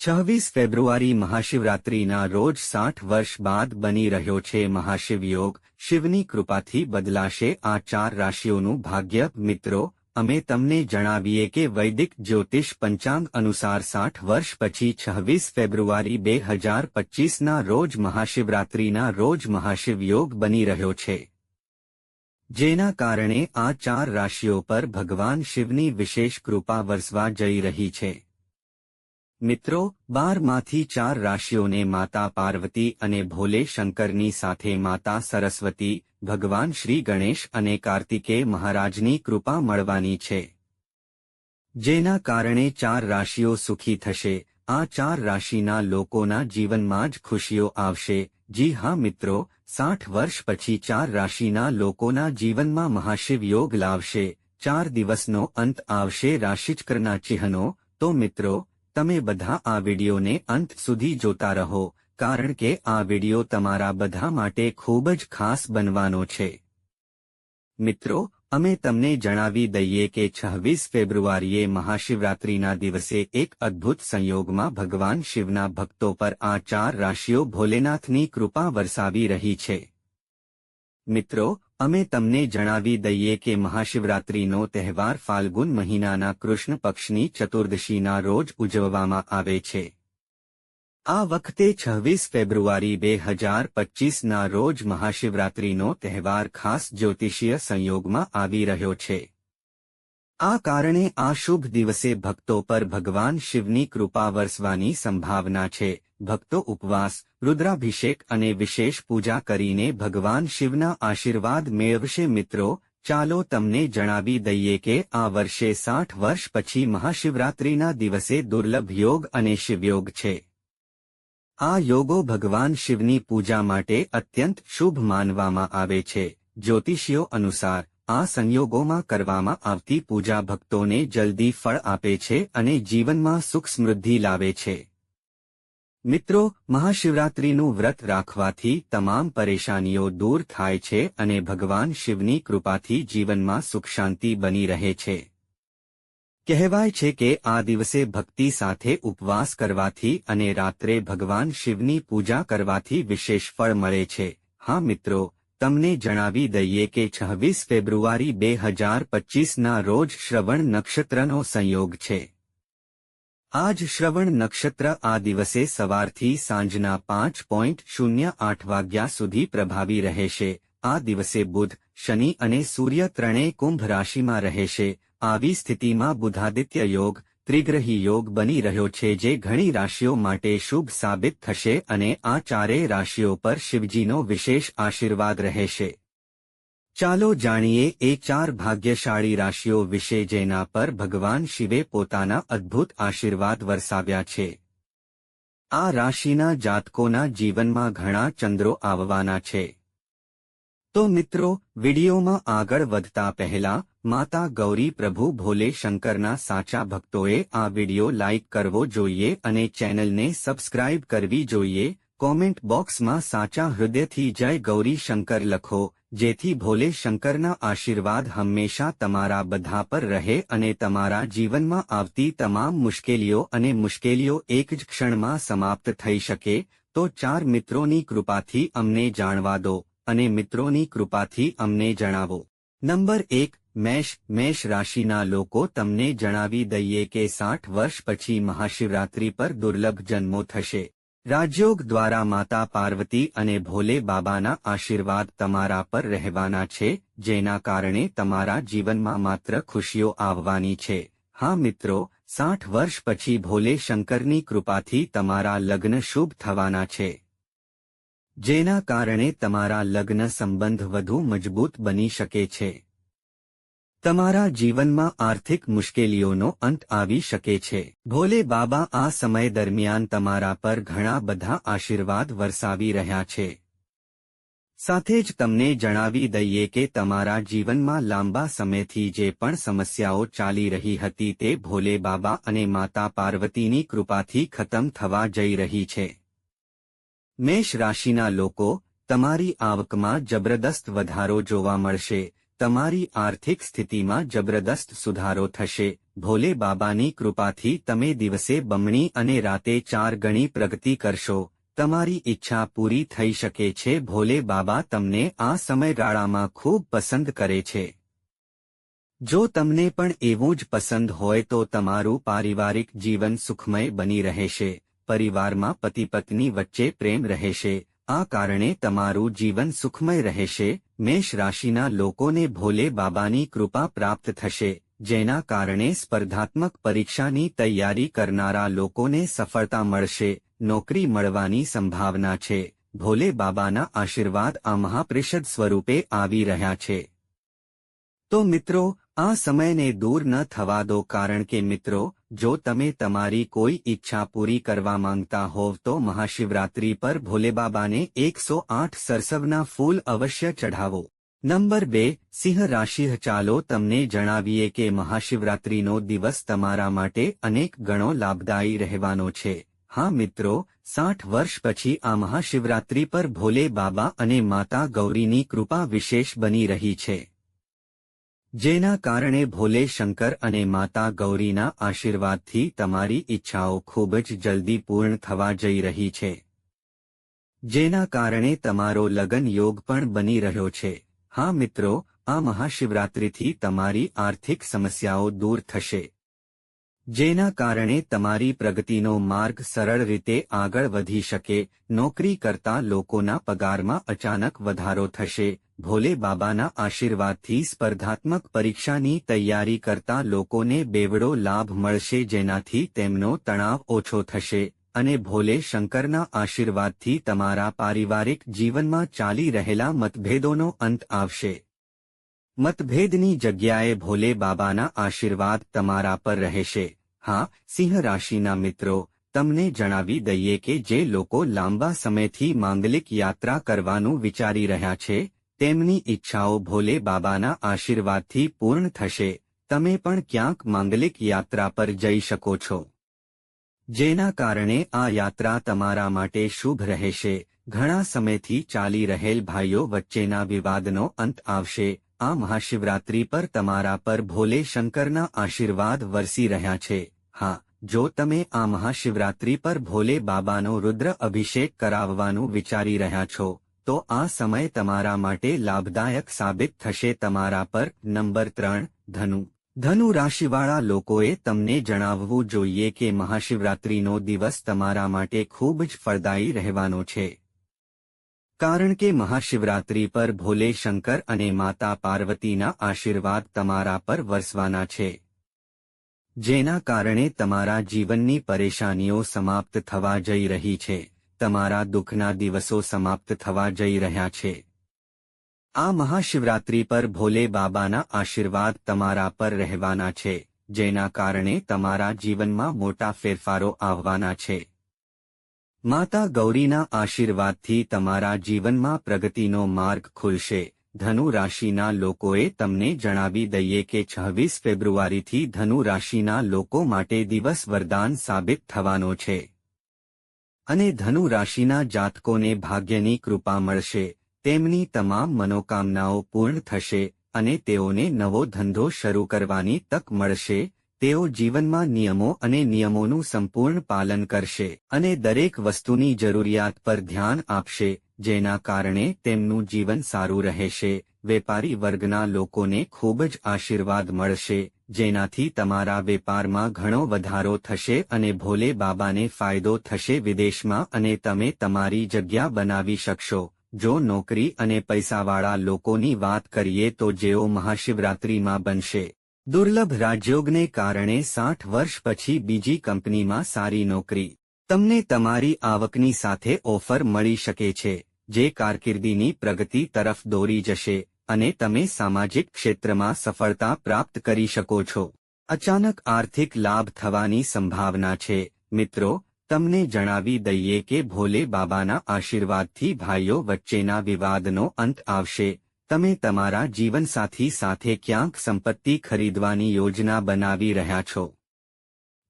છવ્વીસ ફેબ્રુઆરી મહાશિવરાત્રિના રોજ સાઠ વર્ષ બાદ બની રહ્યો છે મહાશિવયોગ. શિવની કૃપાથી બદલાશે આ ચાર રાશિઓનું ભાગ્ય. મિત્રો, અમે તમને જણાવીએ કે વૈદિક જ્યોતિષ પંચાંગ અનુસાર સાઠ વર્ષ પછી છવ્વીસ ફેબ્રુઆરી બે હજાર પચીસના રોજ મહાશિવરાત્રિના રોજ મહાશિવયોગ બની રહ્યો છે. જેના કારણે આ ચાર રાશિઓ પર ભગવાન શિવની વિશેષ કૃપા વરસવા જઈ રહી છે. મિત્રો, બારમાંથી ચાર રાશિઓને માતા પાર્વતી અને ભોલે શંકરની સાથે માતા સરસ્વતી, ભગવાન શ્રી ગણેશ અને કાર્તિકે મહારાજની કૃપા મળવાની છે. જેના કારણે ચાર રાશિઓ સુખી થશે, આ ચાર રાશિના લોકોના જીવનમાં જ ખુશીઓ આવશે. જી હા મિત્રો, સાઠ વર્ષ પછી ચાર રાશિના લોકોના જીવનમાં મહાશિવ યોગ લાવશે. ચાર દિવસનો અંત આવશે રાશિચક્રના ચિહ્નો. તો મિત્રો તમે બધા આ વિડીયોને અંત સુધી જોતા રહો, કારણ કે આ વીડિયો તમારા બધા માટે ખૂબ જ ખાસ બનવાનો છે. મિત્રો, અમે તમને જણાવી દઈએ કે છવ્વીસ ફેબ્રુઆરીએ મહાશિવરાત્રિના દિવસે એક અદ્ભુત સંયોગમાં ભગવાન શિવના ભક્તો પર આ ચાર રાશિઓ ભોલેનાથની કૃપા વરસાવી રહી છે. મિત્રો અમે તમને જણાવી દઈએ કે મહાશિવરાત્રિનો તહેવાર ફાલ્ગુન મહિનાના કૃષ્ણ પક્ષની ચતુર્દશીના રોજ ઉજવવામાં આવે છે. આ વખતે છવ્વીસ ફેબ્રુઆરી બે હજાર પચીસના રોજ મહાશિવરાત્રિનો તહેવાર ખાસ જ્યોતિષીય સંયોગમાં આવી રહ્યો છે. આ કારણે આ શુભ દિવસે ભક્તો પર ભગવાન શિવની કૃપા વરસવાની સંભાવના છે. ભક્તો ઉપવાસ, રુદ્રાભિષેક અને વિશેષ પૂજા કરીને ભગવાન શિવના આશીર્વાદ મેળવશે. મિત્રો, ચાલો તમને જણાવી દઈએ કે આ વર્ષે સાઠ વર્ષ પછી મહાશિવરાત્રિના દિવસે દુર્લભ યોગ અને શિવયોગ છે. આ યોગો ભગવાન શિવની પૂજા માટે અત્યંત શુભ માનવામાં આવે છે. જ્યોતિષીઓ અનુસાર આ સંયોગોમાં કરવામાં આવતી પૂજા ભક્તોને જલ્દી ફળ આપે છે અને જીવનમાં સુખ સમૃદ્ધિ લાવે છે. મિત્રો, મહાશિવરાત્રિનું વ્રત રાખવાથી તમામ પરેશાનીઓ દૂર થાય છે અને ભગવાન શિવની કૃપાથી જીવનમાં સુખ શાંતિ બની રહે છે. કહેવાય છે કે આ દિવસે ભક્તિ સાથે ઉપવાસ કરવાથી અને રાત્રે ભગવાન શિવની પૂજા કરવાથી વિશેષ ફળ મળે છે. હા મિત્રો તમને જણાવી દઈએ કે છવ્વીસ ફેબ્રુઆરી બે હજાર પચીસના રોજ શ્રવણ નક્ષત્રનો સંયોગ છે. આજ શ્રવણ નક્ષત્ર આ દિવસે સવારથી સાંજના પાંચ પોઈન્ટ શૂન્ય આઠ વાગ્યા સુધી પ્રભાવી રહેશે. આ દિવસે બુધ, શનિ અને સૂર્ય ત્રણેય કુંભ રાશિમાં રહેશે. આવી સ્થિતિમાં બુધાદિત્ય યોગ ત્રિગ્રહી યોગ બની રહ્યો છે જે ઘણી રાશિઓ માટે શુભ સાબિત થશે અને આ ચારેય રાશિઓ પર શિવજીનો વિશેષ આશીર્વાદ રહેશે. ચાલો જાણીએ એ ચાર ભાગ્યશાળી રાશિઓ વિશે જેના પર ભગવાન શિવે પોતાના અદ્ભુત આશીર્વાદ વરસાવ્યા છે. આ રાશિના જાતકોના જીવનમાં ઘણા ચંદ્રો આવવાના છે. તો મિત્રો, વિડીયોમાં આગળ વધતા પહેલા માતા ગૌરી પ્રભુ ભોલે શંકરના સાચા ભક્તોએ આ વીડિયો લાઇક કરવો જોઈએ અને ચેનલને સબસ્ક્રાઇબ કરવી જોઈએ. કોમેન્ટ બોક્સમાં સાચા હૃદયથી જય ગૌરી શંકર લખો, જેથી ભોલે શંકરના આશીર્વાદ હંમેશા તમારા બધા પર રહે અને તમારા જીવનમાં આવતી તમામ મુશ્કેલીઓ અને મુશ્કેલીઓ એક જ ક્ષણમાં સમાપ્ત થઈ શકે. તો ચાર મિત્રોની કૃપાથી અમને જાણવા દો અને મિત્રોની કૃપાથી અમને જણાવો. નંબર એક મેષ મેષ રાશિના લોકો તમને જણાવી દઈએ કે સાઠ વર્ષ પછી મહાશિવરાત્રી પર દુર્લભ જન્મો થશે. રાજયોગ દ્વારા માતા પાર્વતી અને ભોલે બાબાના આશીર્વાદ તમારા પર રહેવાના છે, જેના કારણે તમારા જીવનમાં માત્ર ખુશીઓ આવવાની છે. હા મિત્રો, સાઠ વર્ષ પછી ભોલે શંકરની કૃપાથી તમારા લગ્ન શુભ થવાના છે. જેના કારણે તમારા લગ્ન સંબંધ વધુ મજબૂત બની શકે છે. તમારા જીવનમાં આર્થિક મુશ્કેલીઓનો અંત આવી શકે છે. ભોલે બાબા આ સમય દરમિયાન તમારા પર ઘણા બધા આશીર્વાદ વરસાવી રહ્યા છે. સાથે જ તમને જણાવી દઈએ કે તમારા જીવનમાં લાંબા સમયથી જે પણ સમસ્યાઓ ચાલી રહી હતી તે ભોલે બાબા અને માતા પાર્વતીની કૃપાથી ખતમ થવા જઈ રહી છે. મેષ રાશિના લોકો, તમારી આવકમાં જબરદસ્ત વધારો જોવા મળશે. તમારી આર્થિક સ્થિતિમાં જબરદસ્ત સુધારો થશે. ભોલે બાબાની કૃપાથી તમે દિવસે બમણી અને રાતે ચાર ગણી પ્રગતિ કરશો. તમારી ઈચ્છા પૂરી થઈ શકે છે. ભોલે બાબા તમને આ સમયગાળામાં ખૂબ પસંદ કરે છે. જો તમને પણ એવું જ પસંદ હોય તો તમારું પારિવારિક જીવન સુખમય બની રહેશે. પરિવારમાં પતિ પત્ની વચ્ચે પ્રેમ રહેશે. આ કારણે તમારું જીવન સુખમય રહેશે. મેષ રાશિના લોકોને ભોલે બાબાની કૃપા પ્રાપ્ત થશે, જેના કારણે સ્પર્ધાત્મક પરીક્ષાની તૈયારી કરનારા લોકોને સફળતા મળશે, નોકરી મળવાની સંભાવના છે. ભોલે બાબાના આશીર્વાદ આ મહાપરિષદ સ્વરૂપે આવી રહ્યા છે. તો મિત્રો, આ સમયને દૂર ન થવા દો કારણ કે મિત્રો જો તમે તમારી કોઈ ઈચ્છા પૂરી કરવા માંગતા હોવ તો મહાશિવરાત્રી પર ભોલેબાબાને એકસો આઠ સરસવના ફૂલ અવશ્ય ચઢાવો. નંબર બે, સિંહ રાશિ ચાલો તમને જણાવીએ કે મહાશિવરાત્રીનો દિવસ તમારા માટે અનેક ગણો લાભદાયી રહેવાનો છે. હા મિત્રો, સાઠ વર્ષ પછી આ મહાશિવરાત્રી પર ભોલે બાબા અને માતા ગૌરીની કૃપા વિશેષ બની રહી છે. જેના કારણે ભોલે શંકર અને માતા ગૌરીના આશીર્વાદથી તમારી ઈચ્છાઓ ખૂબ જ જલ્દી પૂર્ણ થવા જઈ રહી છે. જેના કારણે તમારો લગન યોગ પણ બની રહ્યો છે. હા મિત્રો, આ મહાશિવરાત્રિથી તમારી આર્થિક સમસ્યાઓ દૂર થશે. જેના કારણે તમારી પ્રગતિનો માર્ગ સરળ રીતે આગળ વધી શકે, નોકરી કરતા લોકોના પગારમાં અચાનક વધારો થશે ભોલે બાબાના આશીર્વાદથી સ્પર્ધાત્મક પરીક્ષાની તૈયારી કરતા લોકોને બેવડો લાભ મળશે જેનાથી તેમનો તણાવ ઓછો થશે, અને ભોલે શંકરના આશીર્વાદથી તમારા પારિવારિક જીવનમાં ચાલી રહેલા મતભેદોનો અંત આવશે. મતભેદની જગ્યાએ ભોલે બાબાના આશીર્વાદ તમારા પર રહેશે. હા, સિંહ રાશિના મિત્રો, તમને જણાવી દઈએ કે જે લોકો લાંબા સમયથી માંગલિક યાત્રા કરવાનું વિચારી રહ્યા છે તેમની ઈચ્છાઓ ભોલે બાબાના આશીર્વાદથી પૂર્ણ થશે, તમે પણ ક્યાંક માંગલિક યાત્રા પર જઈ શકો છો. જેના કારણે આ યાત્રા તમારા માટે શુભ રહેશે. ઘણા સમયથી ચાલી રહેલ ભાઈઓ વચ્ચેના વિવાદનો અંત આવશે. આ મહાશિવરાત્રી પર તમારા પર ભોલે શંકરના આશીર્વાદ વરસી રહ્યા છે. હા, જો તમે આ મહાશિવરાત્રી પર ભોલે બાબાનો રુદ્ર અભિષેક કરાવવાનું વિચારી રહ્યા છો તો આ સમય તમારા માટે લાભદાયક સાબિત થશે. તમારા પર નંબર ત્રણ, ધનુ. ધનુ રાશિવાળા લોકોએ તમને જણાવવું જોઈએ કે મહાશિવરાત્રિનો દિવસ તમારા માટે ખૂબ જ ફળદાયી રહેવાનો છે. કારણ કે મહાશિવરાત્રિ પર ભોલે શંકર અને માતા પાર્વતીના આશીર્વાદ તમારા પર વરસવાના છે. જેના કારણે તમારા જીવનની પરેશાનીઓ સમાપ્ત થવા જઈ રહી છે. તમારા દુઃખના દિવસો સમાપ્ત થવા જઈ રહ્યા છે. આ મહાશિવરાત્રી પર ભોલે બાબાના આશીર્વાદ તમારા પર રહેવાના છે, જેના કારણે તમારા જીવનમાં મોટા ફેરફારો આવવાના છે. માતા ગૌરીના આશીર્વાદથી તમારા જીવનમાં પ્રગતિનો માર્ગ ખુલશે, ધનુ રાશિના લોકોએ તમને જણાવી દઈએ કે છવ્વીસ ફેબ્રુઆરીથી ધનુ રાશિના લોકો માટે દિવસ વરદાન સાબિત થવાનો છે. અને ધનુ રાશિના જાતકોને ભાગ્યની કૃપા મળશે. તેમની તમામ મનોકામનાઓ પૂર્ણ થશે અને તેઓને નવો ધંધો શરૂ કરવાની તક મળશે. તેઓ જીવનમાં નિયમો અને નિયમોનું સંપૂર્ણ પાલન કરશે અને દરેક વસ્તુની જરૂરિયાત પર ધ્યાન આપશે, જેના કારણે તેમનું જીવન સારું રહેશે. વેપારી વર્ગના લોકોને ખૂબ જ આશીર્વાદ મળશે. જેનાથી તમારા વેપારમાં ઘણો વધારો થશે અને ભોલે બાબાને ફાયદો થશે વિદેશમાં અને તમે તમારી જગ્યા બનાવી શકશો. જો નોકરી અને પૈસાવાળા લોકોની વાત કરીએ તો જેઓ મહાશિવરાત્રિમાં બનશે. દુર્લભ રાજયોગને કારણે સાઠ વર્ષ પછી બીજી કંપનીમાં સારી નોકરી. તમને તમારી આવકની સાથે ઓફર મળી શકે છે, જે કારકિર્દીની પ્રગતિ તરફ દોરી જશે. અને તમે સામાજિક ક્ષેત્રમાં સફળતા પ્રાપ્ત કરી શકો છો. અચાનક આર્થિક લાભ થવાની સંભાવના છે. મિત્રો, તમને જણાવી દઈએ કે ભોલે બાબાના આશીર્વાદથી ભાઈઓ વચ્ચેના વિવાદનો અંત આવશે. તમે તમારા જીવનસાથી સાથે ક્યાંક સંપત્તિ ખરીદવાની યોજના બનાવી રહ્યા છો.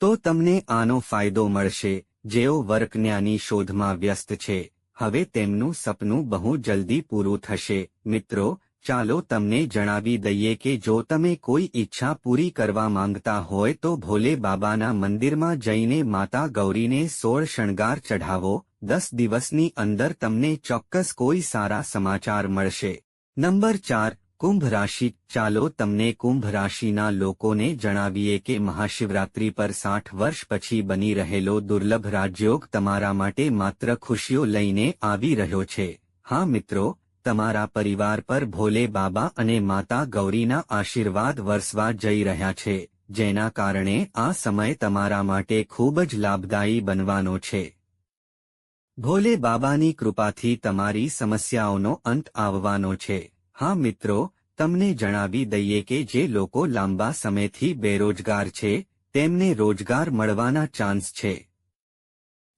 તો તમને આનો ફાયદો મળશે. જેઓ વર્કન્યાની શોધમાં વ્યસ્ત છે, હવે તેમનું સપનું બહુ જલ્દી પૂરું થશે. મિત્રો ચાલો તમને જણાવી દઈએ કે જો તમે કોઈ ઈચ્છા પૂરી કરવા માંગતા હોય તો ભોલે બાબાના મંદિરમાં જઈને માતા ગૌરીને સોળ શણગાર ચઢાવો, દસ દિવસની અંદર તમને ચોક્કસ કોઈ સારા સમાચાર મળશે. નંબર ચાર, કુંભ રાશિ. ચાલો તમને કુંભ રાશિના લોકોને જણાવીએ કે મહાશિવરાત્રી પર સાઠ વર્ષ પછી બની રહેલો દુર્લભ રાજયોગ તમારા માટે માત્ર ખુશીઓ લઈને આવી રહ્યો છે. હા મિત્રો તમારા પરિવાર પર ભોલે બાબા અને માતા ગૌરીના આશીર્વાદ વરસવા જઈ રહ્યા છે, જેના કારણે આ સમય તમારા માટે ખૂબ જ લાભદાયી બનવાનો છે. ભોલે બાબાની કૃપાથી તમારી સમસ્યાઓનો અંત આવવાનો છે. હા મિત્રો, તમને જણાવી દઈએ કે જે લોકો લાંબા સમયથી બેરોજગાર છે, તેમને રોજગાર મળવાના ચાન્સ છે.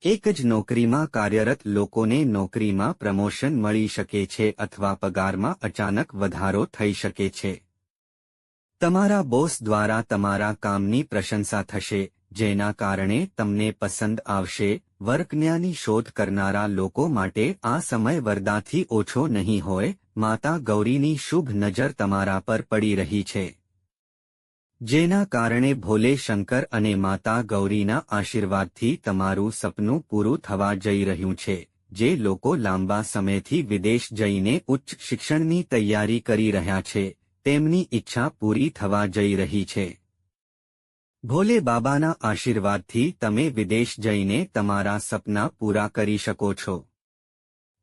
એક જ નોકરીમાં કાર્યરત લોકોને નોકરીમાં પ્રમોશન મળી શકે છે અથવા પગારમાં અચાનક વધારો થઈ શકે છે. તમારા બોસ દ્વારા તમારા કામની પ્રશંસા થશે, જેના કારણે તમને પસંદ આવશે. વર્કન્યાની શોધ કરનારા લોકો માટે આ સમય વરદાથી ઓછો નહીં હોય. માતા ગૌરીની શુભ નજર તમારા પર પડી રહી છે. જેના કારણે ભોલે શંકર અને માતા ગૌરીના આશીર્વાદથી તમારું સપનું પૂરું થવા જઈ રહ્યું છે, જે લોકો લાંબા સમયથી વિદેશ જઈને ઉચ્ચ શિક્ષણની તૈયારી કરી રહ્યા છે, તેમની ઈચ્છા પૂરી થવા જઈ રહી છે. ભોલે બાબાના આશીર્વાદથી તમે વિદેશ જઈને તમારા સપના પૂરા કરી શકો છો.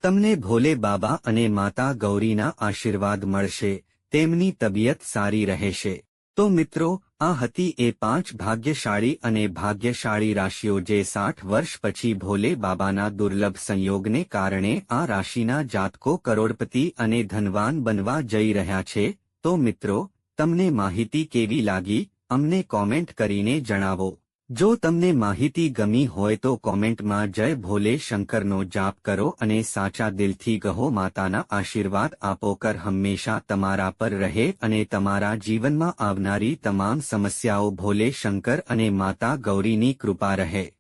તમને ભોલે બાબા અને માતા ગૌરીના આશીર્વાદ મળશે, તેમની તબિયત સારી રહેશે. તો મિત્રો, આ હતી એ પાંચ ભાગ્યશાળી અને ભાગ્યશાળી રાશિઓ જે સાઠ વર્ષ પછી ભોલે બાબાના દુર્લભ સંયોગને કારણે આ રાશિના જાતકો કરોડપતિ અને ધનવાન બનવા જઈ રહ્યા છે. તો મિત્રો, તમને માહિતી કેવી લાગી? અમને કોમેન્ટ કરીને જણાવો. જો તમને માહિતી ગમી હોય તો કોમેન્ટમાં જય ભોલે શંકરનો જાપ કરો અને સાચા દિલથી કહો માતાના આશીર્વાદ આપો કર હંમેશા તમારા પર રહે અને તમારા જીવનમાં આવનારી તમામ સમસ્યાઓ ભોલે શંકર અને માતા ગૌરીની કૃપા રહે.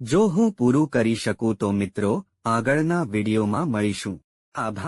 જો હું પૂરું કરી શકું તો મિત્રો, આગળના વિડીયોમાં મળીશું. આભાર.